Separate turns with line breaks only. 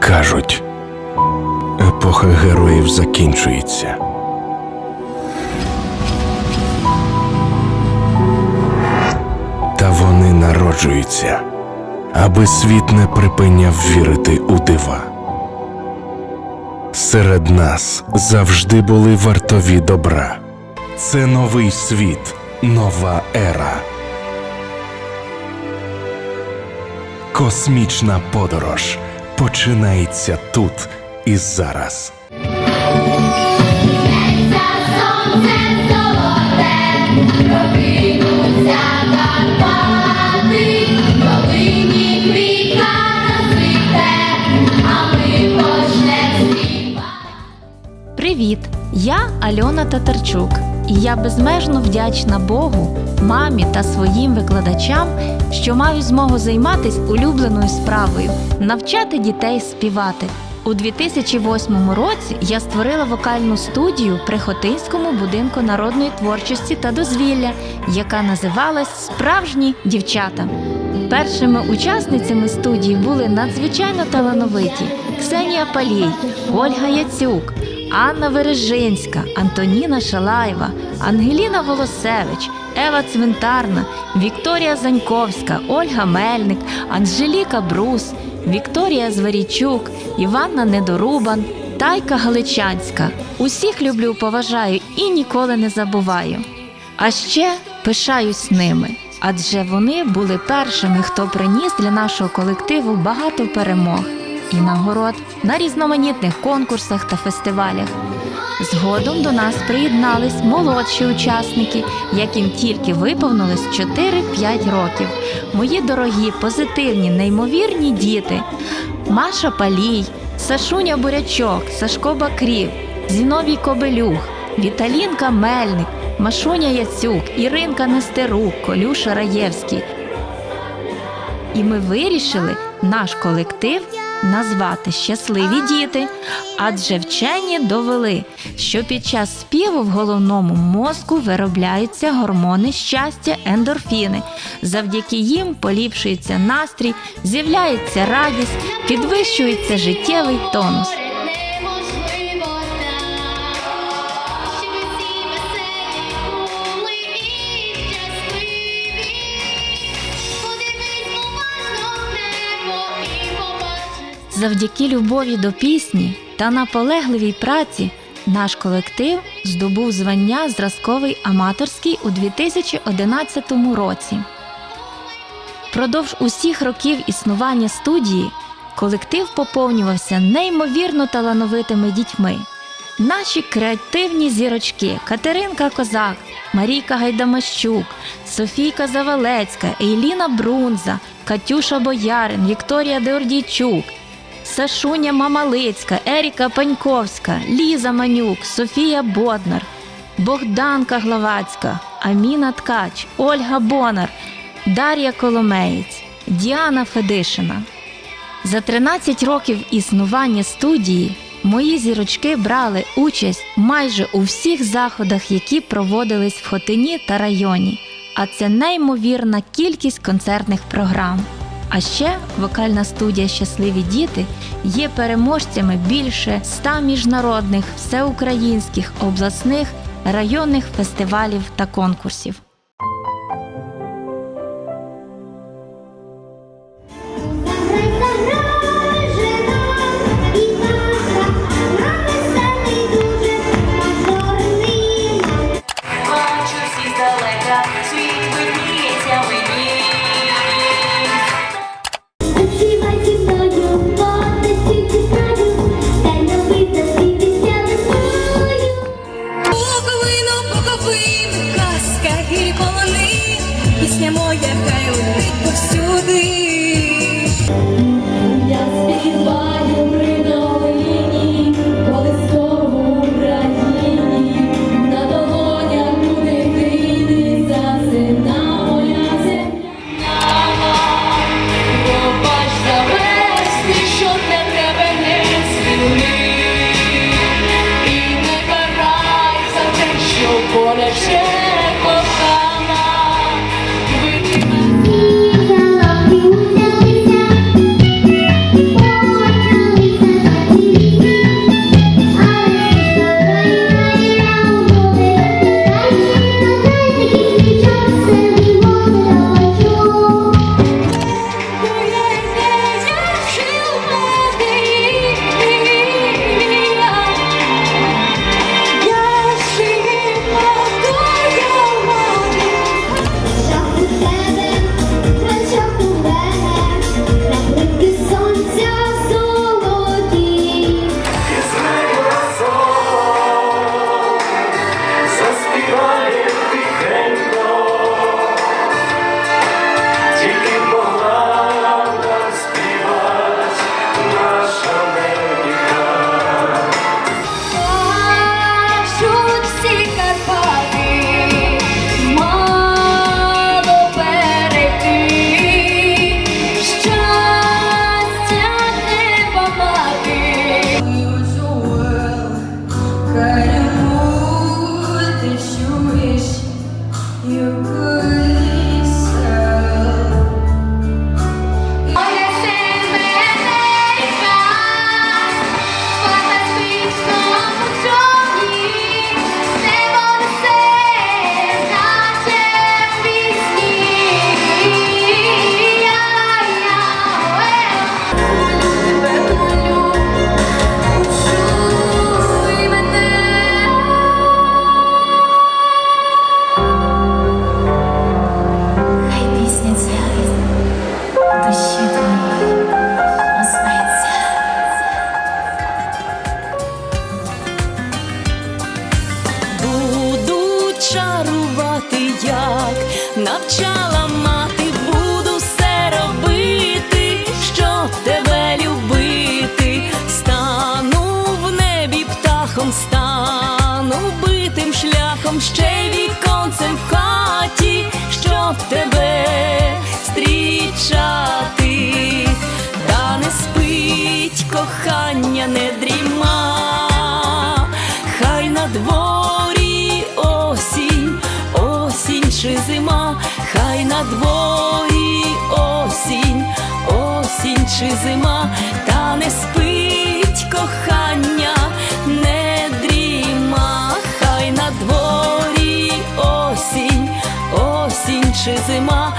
Кажуть, епоха героїв закінчується. Та вони народжуються, аби світ не припиняв вірити у дива. Серед нас завжди були вартові добра. Це новий світ, нова ера. Космічна подорож починається тут і зараз.
Привіт! Я Альона Татарчук, і я безмежно вдячна Богу, мамі та своїм викладачам, що маю змогу займатися улюбленою справою навчати дітей співати. У 2008 році я створила вокальну студію при Хотинському будинку народної творчості та дозвілля, яка називалась Справжні дівчата. Першими учасницями студії були надзвичайно талановиті Ксенія Палій, Ольга Яцюк, Анна Вережинська, Антоніна Шалаєва, Ангеліна Волосевич, Ева Цвинтарна, Вікторія Заньковська, Ольга Мельник, Анжеліка Брус, Вікторія Зверічук, Іванна Недорубан, Тайка Галичанська. Усіх люблю, поважаю і ніколи не забуваю. А ще пишаюсь ними, адже вони були першими, хто приніс для нашого колективу багато перемог і нагород на різноманітних конкурсах та фестивалях. Згодом до нас приєднались молодші учасники, яким тільки виповнилось 4-5 років. Мої дорогі, позитивні, неймовірні діти. Маша Палій, Сашуня Бурячок, Сашко Бакрів, Зіновій Кобелюх, Віталінка Мельник, Машуня Яцюк, Іринка Нестерук, Колюша Раєвський. І ми вирішили наш колектив назвати Щасливі діти, адже вчені довели, що під час співу в головному мозку виробляються гормони щастя, ендорфіни. Завдяки їм поліпшується настрій, з'являється радість, підвищується життєвий тонус. Завдяки любові до пісні та наполегливій праці наш колектив здобув звання Зразковий аматорський у 2011 році. Продовж усіх років існування студії колектив поповнювався неймовірно талановитими дітьми. Наші креативні зірочки Катеринка Козак, Марійка Гайдамащук, Софійка Завалецька, Ейліна Брунза, Катюша Боярин, Вікторія Деордійчук, Сашуня Мамалицька, Еріка Паньковська, Ліза Манюк, Софія Боднар, Богданка Главацька, Аміна Ткач, Ольга Бонар, Дар'я Коломеєць, Діана Федишина. За 13 років існування студії мої зірочки брали участь майже у всіх заходах, які проводились в Хотині та районі. А це неймовірна кількість концертних програм. А ще вокальна студія Щасливі діти є переможцями більше ста міжнародних, всеукраїнських, обласних, районних фестивалів та конкурсів.
ще віконцем в хаті, щоб тебе стрічати, та не спить кохання, не дріма, хай на дворі осінь, осінь чи зима, хай на дворі осінь, осінь чи зима, та не спить кохання. чи зима.